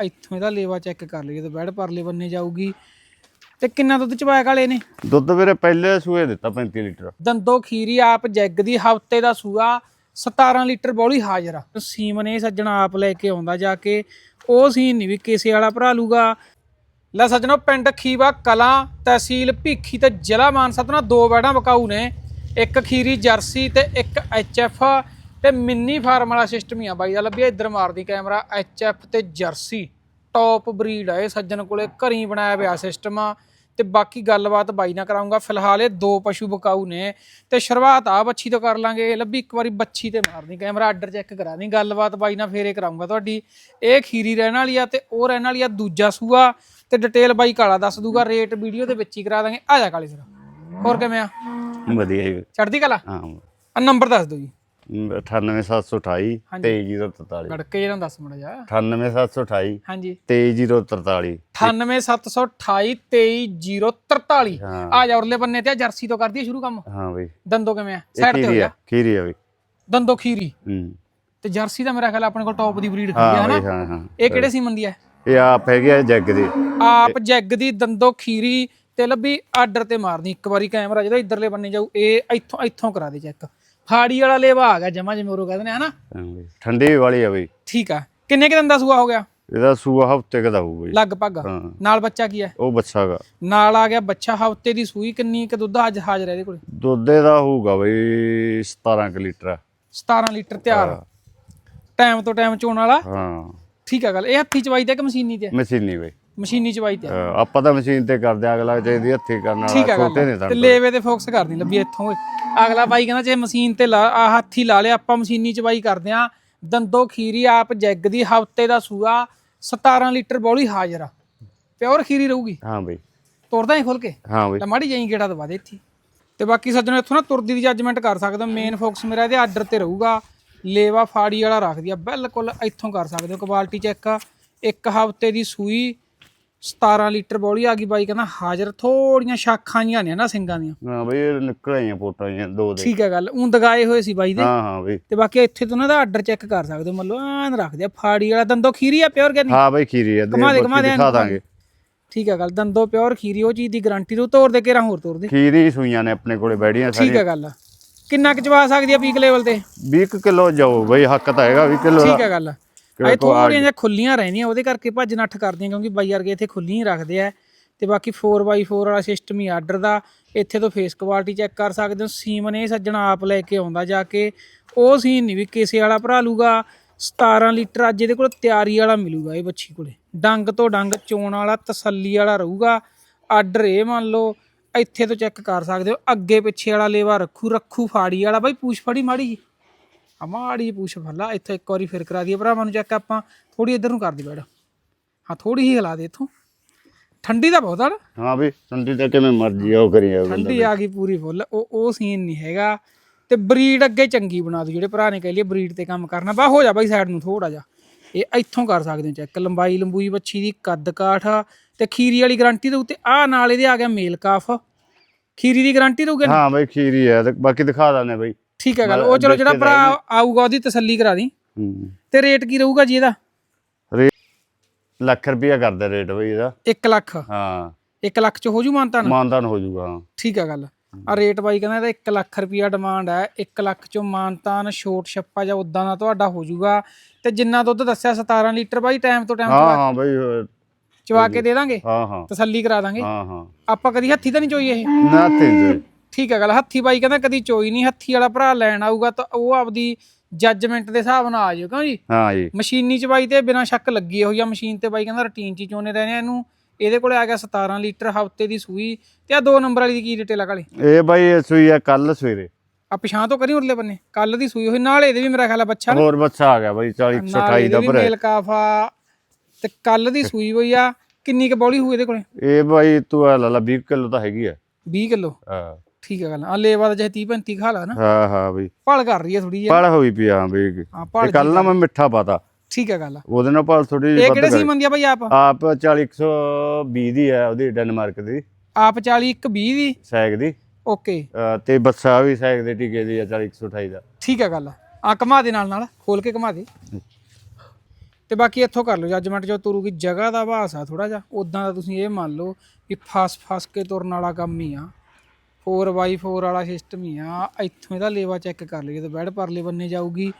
ਇੱਥੋਂ ਇਹਦਾ ਲੇਵਾ ਚੈੱਕ ਕਰ ਲਈਏ ਤੇ ਬੈੜ ਪਰਲੇ ਬੰਨੇ ਜਾਊਗੀ। ਤੇ ਕਿੰਨਾ ਦੁੱਧ ਚਵਾਇਆ ਕਾਲੇ ਨੇ? ਦੁੱਧ ਵੀਰੇ ਪਹਿਲੇ ਸੂਏ ਦਿੱਤਾ 35 ਲੀਟਰ। ਦੰਦੋ ਖੀਰੀ ਆਪ ਜੈਗ ਦੀ ਹਫ਼ਤੇ ਦਾ ਸੂਆ 17 ਲੀਟਰ ਬੋਲੀ ਹਾਜ਼ਰ ਆ। ਸੀਮ ਨੇ ਸੱਜਣਾ ਆਪ ਲੈ ਕੇ ਆਉਂਦਾ ਜਾ ਕੇ ਉਹ ਸੀਨ ਨਹੀਂ ਵੀ ਕਿਸੇ ਵਾਲਾ ਭਰਾ ਲੂਗਾ। ਲੈ ਸੱਜਣੋ ਪਿੰਡ ਖੀਵਾ ਕਲਾਂ ਤਹਿਸੀਲ ਭੀਖੀ ਤੇ ਜ਼ਿਲ੍ਹਾ ਮਾਨਸਾ ਤੋਂ ਦੋ ਬੈੜਾਂ ਬਕਾਊ ਨੇ। ਇੱਕ ਖੀਰੀ ਜਰਸੀ ਤੇ ਇੱਕ ਐਚਐਫ ਤੇ ਮਿੰਨੀ ਫਾਰਮ ਵਾਲਾ ਸਿਸਟਮ ਹੀ ਆ ਬਾਈ ਦਾ। ਲੱਭਿਆ ਇੱਧਰ ਮਾਰਦੀ ਕੈਮਰਾ ਐਚਐਫ ਤੇ ਜਰਸੀ। ਟੌਪ ਬਰੀਡ ਆ ਇਹ ਸੱਜਣ ਕੋਲੇ ਘਰੀ ਬਣਾਇਆ ਪਿਆ ਸਿਸਟਮ ਆ। ਤੇ ਬਾਕੀ ਗੱਲਬਾਤ ਬਾਈ ਨਾਲ ਕਰਾਉਂਗਾ ਫਿਲਹਾਲ ਇਹ ਦੋ ਪਸ਼ੂ ਬਕਾਊ ਨੇ। ਤੇ ਸ਼ੁਰੂਆਤ ਆ ਬੱਚੀ ਤੋਂ ਕਰ ਲਾਂਗੇ। ਲੱਭੀ ਇੱਕ ਵਾਰੀ ਬੱਚੀ ਤੇ ਮਾਰਨੀ ਕੈਮਰਾ ਆਰਡਰ ਚੈੱਕ ਕਰਾ ਦੀ ਗੱਲਬਾਤ। ਬਾਈ ਨਾਲ ਫੇਰੇ ਕਰਾਉਂਗਾ ਤੁਹਾਡੀ। ਇਹ ਖੀਰੀ ਰਹਿਣ ਵਾਲੀ ਆ ਤੇ ਉਹ ਰਹਿਣ ਵਾਲੀ ਆ ਦੂਜਾ ਸੂਆ। ਤੇ ਡਿਟੇਲ ਬਾਈ ਕਾਲਾ ਦੱਸ ਦੂਗਾ। ਰੇਟ ਵੀਡੀਓ ਦੇ ਵਿੱਚ ਹੀ ਕਰਾ ਦਾਂਗੇ। ਆ ਜਾ ਕਾਲੇ ਸਰ। ਹੋਰ ਕਿਵੇਂ ਆ? ਵਧੀਆ ਜੀ। ਚੜਦੀ ਕਲਾ? ਹਾਂ। ਆ ਨੰਬਰ ਦੱਸ ਦਿਓ ਜੀ। 98728 ਹਾਂਜੀ। 23043 ਗੜਕੇ ਜਿਹੜਾ ਦੱਸ ਮੜਾ ਜਾ 98728 ਹਾਂਜੀ। 23043 98728 23043 ਹਾਂ। ਆ ਜਾ ਉਰਲੇ ਬੰਨੇ ਤੇ ਆ ਜਰਸੀ ਤੋਂ ਕਰਦੀ ਸ਼ੁਰੂ ਕੰਮ। ਹਾਂ ਬਈ। ਦੰਦੋ ਕਿਵੇਂ ਆ? ਇਹ ਸਾਈਡ ਤੇ ਹੋ ਖੀਰੀ ਜਾ। ਆ ਖੀਰੀ ਆ ਬਈ। ਦੰਦੋ ਖੀਰੀ। ਹੂੰ। ਤੇ ਜਰਸੀ ਦਾ ਮੇਰਾ ਖਿਆਲ ਆਪਣੇ ਕੋਲ ਟੌਪ ਦੀ ਬਰੀਡ ਖੜੀ ਹੈ ਹਾਂ ਹਨਾ? ਬਈ ਹਾਂ ਹਾਂ। ਇਹ ਕਿਹੜੇ ਸੀਮਨ ਦੀ ਹੈ ਇਹ ਆਪ ਹੈਗੇ ਆ ਜੱਗ ਦੀ। ਆਪ ਜੈਗ ਦੀ ਦੰਦੋ ਖੀਰੀ ਤੇ ਲੱਭੀ ਆਰਡਰ ਤੇ ਮਾਰਨੀ। ਇੱਕ ਵਾਰੀ ਕੈਮਰਾ ਜਿਹੜਾ ਇਧਰਲੇ ਬੰਨੇ ਜਾਊ ਇਹ ਇੱਥੋਂ ਇੱਥੋਂ ਕਰਾ ਦੇ ਚੈੱਕ। ਫਾੜੀ ਵਾਲਾ ਲੇਵਾ ਆ ਗਿਆ ਜਮਾ ਜਿਵੇਂ ਉਹ ਕਹਿੰਦੇ ਨੇ ਹਨਾ? ਠੰਡੀ ਵਾਲੀ ਆ ਬਈ। ਠੀਕ ਆ। ਕਿੰਨੇ ਕੁ ਦਿਨ ਦਾ ਸੂਆ ਹੋ ਗਿਆ? ਇਹਦਾ ਸੂਆ ਹਫ਼ਤੇ ਕਦਾ ਹੋਊ ਬਈ। ਲਗਭਗ। ਹਾਂ। ਨਾਲ ਬੱਚਾ ਕੀ ਹੈ ਉਹ ਬੱਚਾ ਗਾ। ਨਾਲ ਆ ਗਿਆ ਬੱਚਾ ਹਫ਼ਤੇ ਦੀ ਸੂਈ ਕਿੰਨੀ ਕੁ ਦੁੱਧ ਅੱਜ ਹਾਜ਼ਰ ਹੈ ਇਹਦੇ ਕੋਲ? ਦੁੱਧ ਇਹਦਾ ਹੋਊਗਾ ਬਈ 17 ਕੁ ਲੀਟਰ। ਆ। 17 ਲੀਟਰ ਤਿਆਰ। ਟਾਈਮ ਤੋਂ ਟਾਈਮ ਚੋਣ ਵਾਲਾ? ਹਾਂ। ਠੀਕ ਆ ਗੱਲ। ਇਹ ਹੱਥੀ ਚਵਾਈ ਤੇ ਕਿ ਮਸ਼ੀਨੀ ਤੇ ਮਸ਼ੀਨੀ ਬਈ। ਮਸ਼ੀਨੀ ਚਵਾਈ ਤੇ? ਅਹ ਆਪਾਂ ਤਾਂ ਮਸ਼ੀਨ ਤੇ ਕਰਦੇ ਆ, ਅਗਲਾ ਚਾਹੀਦੀ ਹੱਥੀ ਕਰਨ ਠੀਕ ਵਾਲਾ ਛੋਟੇ ਨੇ ਗੱਲ ਤਾਂ ਤੇ ਲੇਵੇ ਤੇ ਫੋਕਸ ਕਰਦੀ ਲੱਭੀ ਇੱਥੋਂ ਅਗਲਾ ਬਾਈ ਕਹਿੰਦਾ ਜੇ ਮਸ਼ੀਨ ਤੇ ਲਾ ਆ ਹੱਥੀ ਲਾ ਲਿਆ ਆਪਾਂ ਮਸ਼ੀਨੀ ਚਵਾਈ ਕਰਦੇ ਆ। ਦੰਦੋ ਖੀਰੀ ਆਪ ਜੈਗ ਦੀ ਹਫ਼ਤੇ ਦਾ ਸੂਆ 17 ਲੀਟਰ ਬੋਲੀ ਹਾਜ਼ਰ ਆ। ਪਿਓਰ ਖੀਰੀ ਰਹੂਗੀ। ਹਾਂ ਬਈ। ਤੁਰਦਾ ਹੀ ਖੁੱਲ ਕੇ। ਹਾਂ ਬਈ। ਤਾਂ ਮਾੜੀ ਜਾਈ ਗੇੜਾ ਦਵਾ ਦੇ ਇੱਥੇ। ਤੇ ਬਾਕੀ ਸੱਜਣੋ ਇੱਥੋਂ ਨਾ ਤੁਰਦੀ ਦੀ ਜੱਜਮੈਂਟ ਕਰ ਸਕਦੇ ਮੇਨ ਫੋਕਸ ਮੇਰਾ ਇਹਦੇ ਆਰਡਰ ਤੇ ਰਹੂਗਾ। ਲੇਵਾ ਫਾੜੀ ਵਾਲਾ ਰੱਖਦੀ ਆ ਬਿਲਕੁਲ ਇੱਥੋਂ ਕਰ ਸਕਦੇ ਹੋ। ਕੁਆਲਿਟੀ ਚੈੱਕ ਇੱਕ ਹਫ਼ਤੇ ਦੀ ਸੂਈ 17 ਲੀਟਰ ਬੋਲੀ ਆ ਗਈ ਬਾਈ ਕਹਿੰਦਾ ਹਾਜ਼ਰ ਥੋੜੀਆਂ ਸ਼ਾਖਾਂ ਜੀਆਂ ਨੇ ਨਾ ਸਿੰਘਾਂ ਦੀਆਂ। ਹਾਂ ਬਈ ਇਹ ਨਿਕਲ ਆਈਆਂ ਪੋਟਾਂ ਜੀਆਂ ਦੋ ਦੇ। ਠੀਕ ਹੈ ਗੱਲ ਉਂ ਦਗਾਏ ਹੋਏ ਸੀ ਬਾਈ ਦੇ। ਹਾਂ ਹਾਂ ਬਈ। ਤੇ ਬਾਕੀ ਇੱਥੇ ਤੋਂ ਨਾ ਦਾ ਆਰਡਰ ਚੈੱਕ ਕਰ ਸਕਦੇ ਹੋ ਮਤਲਬ ਐਨ ਰੱਖਦੇ ਆ ਫਾੜੀ ਵਾਲਾ ਦੰਦੋ ਖੀਰੀ ਆ ਪਿਓਰ ਕਹਿੰਦੀ ਹਾਂ ਬਈ ਖੀਰੀ ਆ ਦੇ ਦਿਖਾ ਦਾਂਗੇ। ਠੀਕ ਹੈ ਗੱਲ ਦੰਦੋ ਪਿਓਰ ਖੀਰੀ ਉਹ ਚੀਜ਼ ਦੀ ਗਾਰੰਟੀ ਨੂੰ ਤੋੜ ਦੇ ਕੇ ਰਾਂ ਹੋਰ ਤੋੜ ਦੇ ਖੀਰੀ ਸੂਈਆਂ ਨੇ ਆਪਣੇ ਕੋਲੇ ਬੈੜੀਆਂ ਠੀਕ ਸਾਰੀਆਂ ਹੈ ਗੱਲ ਕਿੰਨਾ ਕੁ ਚਵਾ ਸਕਦੀ ਆ ਪੀਕ ਲੈਵਲ ਤੇ? 20 ਕਿਲੋ ਜਾਓ ਬਈ ਹੱਕ ਤਾਂ ਹੈਗਾ 20 ਕਿਲੋ ਠੀਕ ਹੈ ਗੱਲ। ਇਹ ਥੋੜੀਆਂ ਜਿਹੀਆਂ ਖੁੱਲੀਆਂ ਰਹਿੰਦੀਆਂ ਉਹਦੇ ਕਰਕੇ ਭੱਜ ਨੱਠ ਕਰਦੀਆਂ ਕਿਉਂਕਿ ਬਾਈ ਵਰਗੇ ਇੱਥੇ ਖੁੱਲੀਆਂ ਹੀ ਰੱਖਦੇ ਆ। ਤੇ ਬਾਕੀ 4x4 ਵਾਲਾ ਸਿਸਟਮ ਹੀ ਆਰਡਰ ਦਾ। ਇੱਥੇ ਤੋਂ ਫੇਸ ਕੁਆਲਿਟੀ ਚੈੱਕ ਕਰ ਸਕਦੇ ਹੋ। ਸੀਮ ਨੇ ਸੱਜਣਾ ਆਪ ਲੈ ਕੇ ਆਉਂਦਾ ਜਾ ਕੇ। ਉਹ ਸੀਨ ਨਹੀਂ ਵੀ ਕਿਸੇ ਵਾਲਾ ਭਰਾ ਲੂਗਾ। 17 ਲੀਟਰ ਅੱਜ ਇਹਦੇ ਕੋਲ ਤਿਆਰੀ ਵਾਲਾ ਮਿਲੂਗਾ ਇਹ ਬੱਚੀ ਕੋਲੇ। ਡੰਗ ਤੋਂ ਡੰਗ ਚੋਣ ਵਾਲਾ ਤਸੱਲੀ ਵਾਲਾ ਰਹੂਗਾ। ਆਰਡਰ ਇਹ ਮੰਨ ਲਓ ਇੱਥੇ ਤੋਂ ਚੈੱਕ ਕਰ ਸਕਦੇ ਹੋ। ਅੱਗੇ ਪਿੱਛੇ ਵਾਲਾ ਲੇਵਾ ਰੱਖੂ ਰੱਖੂ ਫਾੜੀ ਵਾਲਾ। ਬਾਈ ਪੂਛ ਫੜੀ ਮਾੜੀ ਜੀ। ਆ ਮਾੜੀ ਪੂਛ ਫੱਲਾ ਇੱਥੇ ਇੱਕ ਵਾਰੀ ਫਿਰ ਕਰਾ ਦਈਏ। ਭਰਾਵਾਂ ਨੂੰ ਚੈੱਕ ਆਪਾਂ ਥੋੜੀ ਇੱਧਰ ਨੂੰ ਕਰ ਦੀ ਬੈੜ ਹਾਂ ਥੋੜੀ ਹੀ ਹਿਲਾ ਦੇ ਇੱਥੋਂ। ਠੰਡੀ ਦਾ ਬਹੁਤ ਆ ਨਾ। ਹਾਂ ਬਈ ਠੰਡੀ ਤਾਂ ਕਿਵੇਂ ਮਰਜ਼ੀ ਆ ਉਹ ਕਰੀ ਬੰਦਾ ਠੰਡੀ ਆ ਗਈ ਪੂਰੀ ਫੁੱਲ ਉਹ ਉਹ ਸੀਨ ਨਹੀਂ ਹੈਗਾ। ਤੇ ਬਰੀਡ ਅੱਗੇ ਚੰਗੀ ਬਣਾ ਦਿਓ ਜਿਹੜੇ ਭਰਾ ਨੇ ਕਹਿ ਲਈ ਬਰੀਡ ਤੇ ਕੰਮ ਕਰਨਾ। ਬਾ ਹੋ ਜਾ ਬਾਈ ਸਾਈਡ ਨੂੰ ਥੋੜਾ ਜਾ ਇਹ ਇੱਥੋਂ ਕਰ ਸਕਦੇ ਹੋ ਚੈੱਕ ਲੰਬਾਈ ਲੰਬੂਈ ਬੱਚੀ ਦੀ ਕੱਦ ਕਾਠ ਤੇ ਖੀਰੀ ਵਾਲੀ ਗਾਰੰਟੀ ਦੇ ਉੱਤੇ ਆ ਨਾਲ ਇਹਦੇ ਆ ਗਿਆ ਮੇਲ ਕਾਫ। ਖੀਰੀ ਦੀ ਗਾਰੰਟੀ ਦੋਗੇ ਹਾਂ ਬਈ ਖੀਰੀ ਹੈ। ਬਾਕੀ ਦਿਖਾ ਦਾਂਗੇ ਬਈ। ਠੀਕ ਹੈ ਗੱਲ ਉਹ ਚਲੋ ਜਿਹੜਾ ਭਰਾ ਆਊਗਾ ਉਹਦੀ ਤਸੱਲੀ ਕਰਾ ਦੀ। ਹੂੰ। ਤੇ ਰੇਟ ਕੀ ਰਹੂਗਾ ਜੀ ਇਹਦਾ? ਰੇ- ਲੱਖ ਰੁਪਿਆ ਕਰਦਾ ਰੇਟ ਬਈ ਇਹਦਾ। 1 ਲੱਖ? ਹਾਂ। 1 ਲੱਖ ਚ ਹੋ ਜੂ ਮਾਨਤਾ ਨਾ ਮਾਨਦਾਨ ਹੋ। ਜਾਊਗਾ ਹਾਂ ਠੀਕ ਆ ਗੱਲ। ਆ ਰੇਟ ਬਾਈ ਕਹਿੰਦਾ ਇਹਦਾ 1 ਲੱਖ ਰੁਪਿਆ ਡਿਮਾਂਡ ਹੈ 1 ਲੱਖ ਚੋਂ ਮਾਨਤਾਨ ਛੋਟ ਛੱਪਾ ਜਾਂ ਉਦਾਂ ਦਾ ਤੁਹਾਡਾ ਹੋ ਜਾਊਗਾ ਤੇ ਜਿੰਨਾ ਦੁੱਧ ਦੱਸਿਆ 17 ਲੀਟਰ ਬਾਈ ਟਾਈਮ ਤੋਂ ਟਾਈਮ ਹਾਂ ਹਾਂ ਬਈ ਚਵਾ ਕੇ ਦੇ ਦਾਂਗੇ? ਹਾਂ ਹਾਂ। ਤਸੱਲੀ ਕਰਾ ਦਾਂਗੇ? ਹਾਂ ਹਾਂ। ਆਪਾਂ ਕਦੀ ਹੱਥੀ ਤਾਂ ਨਹੀਂ ਚੋਈ ਇਹ? ਨਾ ਤੇ ਠੀਕ ਆ ਗੱਲ ਹੱਥੀ ਬਾਈ ਕਹਿੰਦਾ ਕਦੀ ਚੋਈ ਨਹੀਂ ਹੱਥੀ ਵਾਲਾ ਭਰਾ ਲੈਣ ਆਊਗਾ ਤਾਂ ਉਹ ਆਪਦੀ ਜੱਜਮੈਂਟ ਦੇ ਹਿਸਾਬ ਨਾਲ ਆ ਜਾਓ ਕਿਉਂ ਜੀ? ਹਾਂ ਜੀ। ਮਸ਼ੀਨੀ ਚਵਾਈ ਤੇ ਬਿਨਾਂ ਸ਼ੱਕ ਲੱਗੀ ਹੋਈ ਆ ਮਸ਼ੀਨ ਤੇ ਬਾਈ ਕਹਿੰਦਾ ਰੂਟੀਨ ਚ ਹੀ ਚੋਨੇ ਰਹਿਣੇ ਆ ਇਹਨੂੰ ਇਹਦੇ ਕੋਲੇ ਆ ਗਿਆ 17 ਲੀਟਰ ਹਫ਼ਤੇ ਦੀ ਸੂਈ ਤੇ ਆ ਦੋ ਨੰਬਰ ਵਾਲੀ ਦੀ ਕੀ ਡਿਟੇਲ ਆ ਕਾਲੇ ਇਹ ਬਈ ਇਹ ਸੂਈ ਆ ਕੱਲ ਸਵੇਰੇ। ਆ ਪਿਛਾਂ ਤੋਂ ਕਰੀ ਉਰਲੇ ਬੰਨੇ ਕੱਲ ਦੀ ਸੂਈ ਹੋਈ ਨਾਲ ਇਹਦੇ ਵੀ ਮੇਰਾ ਖਿਆਲ ਆ ਬੱਚਾ ਨਾ। ਹੋਰ ਬੱਚਾ ਆ ਗਿਆ ਬਈ 40 ਨਾਲ 128 ਇਹਦੇ ਦਾ ਵੀ ਮੇਲ ਕਾਫਾ ਤੇ ਕੱਲ ਦੀ ਸੂਈ ਹੋਈ ਆ ਕਿੰਨੀ ਕੁ ਬੌਲੀ ਹੋਈ ਇਹਦੇ ਕੋਲੇ? ਇਹ ਬਈ ਤੂੰ ਆ ਲਾ ਲਾ 20 ਕਿਲੋ ਤਾਂ ਹੈਗੀ ਆ। 20 ਕਿਲੋ? ਹਾਂ। ਠੀਕ ਹੈ ਗੱਲ ਆ। ਲੇਵਾ ਦਾ ਜੇ 30 35 ਖਾ ਲਾ ਨਾ। ਹਾਂ ਹਾਂ ਬਈ। ਭਲ ਕਰ ਰਹੀ ਹੈ ਥੋੜੀ ਜਿਹੀ। ਪੜ ਹੋਈ ਪਈ ਹਾਂ ਬਈ। ਹਾਂ ਭਲ ਤੇ ਕੱਲ ਨਾ ਮੈਂ ਮਿੱਠਾ ਪਾਤਾ। ਠੀਕ ਹੈ ਗੱਲ ਉਹਦੇ ਨਾਲ ਪਲ ਥੋੜੀ ਇਹ ਕਿਹੜੇ ਸੀ ਮੰਦੀ ਆ ਭਾਈ ਆਪ? ਆਪ 40 120 ਦੀ ਹੈ ਉਹਦੀ ਡੈਨਮਾਰਕ ਦੀ। ਆਪ 40 ਇੱਕ 20 ਦੀ? ਸੈਕ ਦੀ। ਓਕੇ। ਅਹ ਤੇ ਬੱਸਾ ਵੀ ਸੈਕ ਦੇ ਟਿਕੇ ਦੀ ਆ 40 128 ਦਾ। ਠੀਕ ਹੈ ਗੱਲ ਆ। ਘਮਾ ਦੇ ਨਾਲ ਨਾਲ ਖੋਲ ਕੇ ਘਮਾ ਦੇ। ਤੇ ਬਾਕੀ ਇੱਥੋਂ ਕਰ ਲਓ ਜੱਜਮੈਂਟ ਜੋ ਤੁਰੂਗੀ ਜਗ੍ਹਾ ਦਾ ਭਾਸ ਆ ਥੋੜਾ ਜਿਹਾ। ਉਦਾਂ ਦਾ ਤੁਸੀਂ ਇਹ ਮੰਨ ਲਓ ਵੀ ਫਸ ਫਸ ਕੇ ਤੁਰਨ ਵਾਲਾ ਕੰਮ ਹੀ ਆ। 4x4 ਵਾਲਾ ਸਿਸਟਮ ਹੀ ਆ। ਇੱਥੋਂ ਇਹਦਾ ਲੇਵਾ ਚੈੱਕ ਕਰ ਲਈਏ ਤੇ ਬੈਡ ਪਰਲੇ ਬੰਨੇ ਜਾਊਗੀ।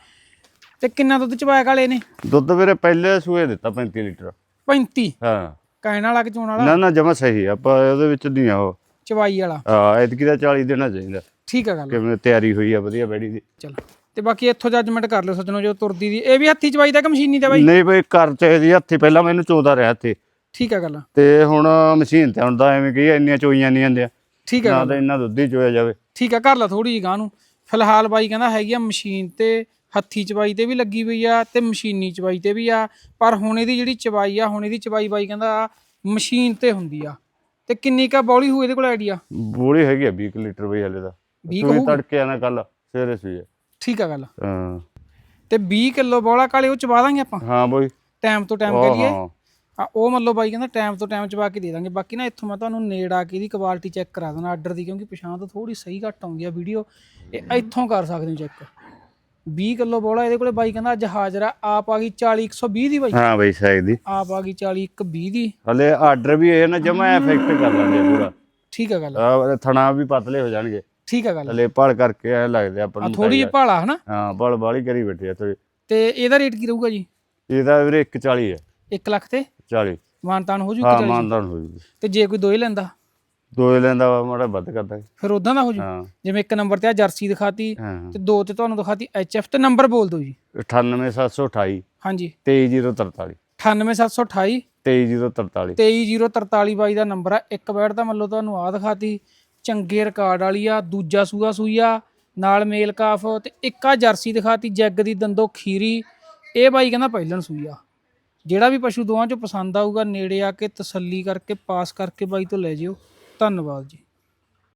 ਤੇ ਕਿੰਨਾ ਦੁੱਧ ਚਵਾਇਆ ਕਾਲੇ ਨੇ? ਦੁੱਧ ਵੀਰੇ ਪਹਿਲੇ ਸੂਏ ਦਿੱਤਾ 35 ਲੀਟਰ। 35 ਹਾਂ। ਕਹਿਣ ਵਾਲਾ ਕਿ ਚੋਣ ਵਾਲਾ? ਨਾ ਨਾ ਜਮਾ ਸਹੀ ਆਪਾਂ ਉਹਦੇ ਵਿੱਚ ਨਹੀਂ ਆ ਉਹ। ਚਵਾਈ ਵਾਲਾ। ਹਾਂ ਐਤਕੀ ਦਾ 40 ਦੇਣਾ ਚਾਹੀਦਾ। ਠੀਕ ਆ ਗੱਲ। ਕਿਵੇਂ ਤਿਆਰੀ ਹੋਈ ਆ ਵਧੀਆ ਬੈੜੀ ਦੀ। ਚਲ। ਤੇ ਬਾਕੀ ਇੱਥੋਂ ਜੱਜਮੈਂਟ ਕਰ ਲਓ ਸੱਜਣੋ ਜੋ ਤੁਰਦੀ ਦੀ। ਇਹ ਵੀ ਹੱਥੀ ਚਵਾਈ ਦਾ ਕਿ ਮਸ਼ੀਨੀ ਦਾ ਬਾਈ? ਨਹੀਂ ਬਈ ਘਰ ਚ ਇਹਦੀ ਹੱਥੀ ਪਹਿਲਾਂ ਮੈਨੂੰ ਚੋਦਾ ਰਿਹਾ ਇੱਥੇ। ਠੀਕ ਆ ਗੱਲ। ਤੇ ਹੁਣ ਮਸ਼ੀਨ ਤੇ ਹੁੰਦਾ ਐਵੇਂ ਕੀ ਇੰਨੀਆਂ ਚੋਈਆਂ ਨਹੀਂ ਆਉਂਦੀਆਂ ਠੀਕ ਆ ਨਾ ਤਾਂ ਇੰਨਾ ਦੁੱਧ ਹੀ ਚੋਇਆ ਜਾਵੇ। ਠੀਕ ਆ ਕਰ ਲਾ ਥੋੜੀ ਜਿਹੀ ਗਾਂ ਨੂੰ। ਫਿਲਹਾਲ ਬਾਈ ਕਹਿੰਦਾ ਹੈਗੀ ਆ ਮਸ਼ੀਨ ਤੇ ਹੱਥੀ ਚਵਾਈ ਤੇ ਵੀ ਲੱਗੀ ਹੋਈ ਆ ਤੇ ਮਸ਼ੀਨੀ ਚਵਾਈ ਤੇ ਵੀ ਆ। ਪਰ ਹੁਣ ਇਹਦੀ ਜਿਹੜੀ ਚਵਾਈ ਆ ਹੁਣ ਇਹਦੀ ਚਵਾਈ ਬਾਈ ਕਹਿੰਦਾ ਮਸ਼ੀਨ ਤੇ ਹੁੰਦੀ ਆ। ਤੇ ਕਿੰਨੀ ਕਾ ਬੌਲੀ ਹੋਈ ਇਹਦੇ ਕੋਲ ਆਈਡੀਆ? ਬੋਲੀ ਹੈਗੀ ਆ 20 ਕੁ ਲੀਟਰ ਬਈ ਹਲੇ ਦਾ 20 ਸੂਈ ਹੋਊਗੀ? ਤੜਕੇ ਆਣਾ ਕੱਲ ਸਵੇਰੇ ਸੂਈ ਠੀਕ ਆ ਗੱਲ। ਹਾਂ। ਤੇ 20 ਕਿਲੋ ਬੌਲਾ ਕਾਲੇ ਉਹ ਚਵਾ ਦਾਂਗੇ ਆਪਾਂ? ਹਾਂ ਬਈ। ਟਾਈਮ ਤੋਂ ਟਾਈਮ ਹਾਂ। ਆ ਉਹ ਮੰਨ ਲਓ ਬਾਈ ਕਹਿੰਦਾ ਟਾਈਮ ਤੋਂ ਟਾਈਮ ਚਵਾ ਕੇ ਦੇ ਦਾਂਗੇ। ਬਾਕੀ ਨਾ ਇੱਥੋਂ ਮੈਂ ਤੁਹਾਨੂੰ ਨੇੜ ਆ ਕੇ ਇਹਦੀ ਕੁਆਲਿਟੀ ਚੈੱਕ ਕਰਾ ਦੇਣਾ ਆਰਡਰ ਦੀ ਕਿਉਂਕਿ ਪਛਾਣ ਤੋਂ ਥੋੜੀ ਸਹੀ ਘੱਟ ਆਉਂਦੀ ਆ ਵੀਡੀਓ ਇਹ ਇੱਥੋਂ ਕਰ ਸਕਦੇ ਹੋ ਚੈੱਕ 20 ਕਿਲੋ ਬੋਲਾ ਇਹਦੇ ਕੋਲੇ ਬਾਈ ਕਹਿੰਦਾ ਅੱਜ ਹਾਜ਼ਰ ਆ ਆਪ ਆ ਗਈ 40 120 ਦੀ ਬਾਈ। ਹਾਂ ਬਈ ਸਾਈਜ਼ ਦੀ। ਆਪ ਆ ਗਈ 40 120 ਦੀ। ਹਲੇ ਆਰਡਰ ਵੀ ਇਹ ਨਾ ਜਮਾ ਇਫੈਕਟ ਕਰ ਲਾਂਗੇ ਪੂਰਾ। ਠੀਕ ਆ ਗੱਲ। ਥਣਾ ਵੀ ਪਤਲੇ ਹੋ ਜਾਣਗੇ। ਠੀਕ ਆ ਗੱਲ। ਹਲੇ ਪੜ ਕਰਕੇ ਐ ਲੱਗਦੇ ਆਪਾਂ ਨੂੰ ਥੋੜੀ ਜਿਹੀ ਭਾਲਾ ਹਨਾ? ਹਾਂ ਬਲ ਬਾਲੀ ਕਰੀ ਬੈਠੇ ਆ ਤੇ ਤੇ ਇਹਦਾ ਰੇਟ ਕੀ ਰਹੂਗਾ ਜੀ? ਇਹਦਾ ਵੀਰੇ 140 ਹੈ 1 ਲੱਖ ਤੇ? 40 ਮਾਨਤਾਨ ਹੋ ਜੂ ਹਾਂ 140 ਮਾਨਦਾਨ ਹੋ ਜੂ। ਤੇ ਜੇ ਕੋਈ ਦੋਏ ਲੈਂਦਾ? ਵਾ ਮਾੜਾ ਵੱਧ ਕਰਦਾ। ਫਿਰ ਉਦਾਂ ਦਾ ਹੋ ਜੂ? ਹਾਂ। ਜਿਵੇਂ ਇੱਕ ਨੰਬਰ ਤੇ ਆ ਜਰਸੀ ਦਿਖਾਤੀ ਹਾਂ। ਤੇ ਦੋ ਤੇ ਤੁਹਾਨੂੰ ਦਿਖਾਤੀ ਐਚਐਫ ਤੇ ਨੰਬਰ ਬੋਲ ਦਿਓ ਜੀ। 98728 ਹਾਂਜੀ। 23043 98728 23043 23043 ਬਾਈ ਦਾ ਨੰਬਰ ਆ। ਇੱਕ ਬੈਡ ਦਾ ਮੰਨ ਲਓ ਤੁਹਾਨੂੰ ਆ ਦਿਖਾਤੀ। ਚੰਗੇ ਰਿਕਾਰਡ ਵਾਲੀ ਆ ਦੂਜਾ ਸੂਆ ਸੂਈ ਆ ਨਾਲ ਮੇਲ ਕਾਫ ਤੇ ਇੱਕ ਆ ਜਰਸੀ ਦਿਖਾਤੀ ਜੈਗ ਦੀ ਦੰਦੋ ਖੀਰੀ। ਇਹ ਬਾਈ ਕਹਿੰਦਾ ਪਹਿਲਣ ਸੂਈ ਆ। ਜਿਹੜਾ ਵੀ ਪਸ਼ੂ ਦੋਵਾਂ ਚੋਂ ਪਸੰਦ ਆਊਗਾ, ਨੇੜੇ ਆ ਕੇ ਤਸੱਲੀ ਕਰਕੇ, ਪਾਸ ਕਰਕੇ ਬਾਈ ਤੋਂ ਲੈ ਜਿਓ। ਧੰਨਵਾਦ ਜੀ।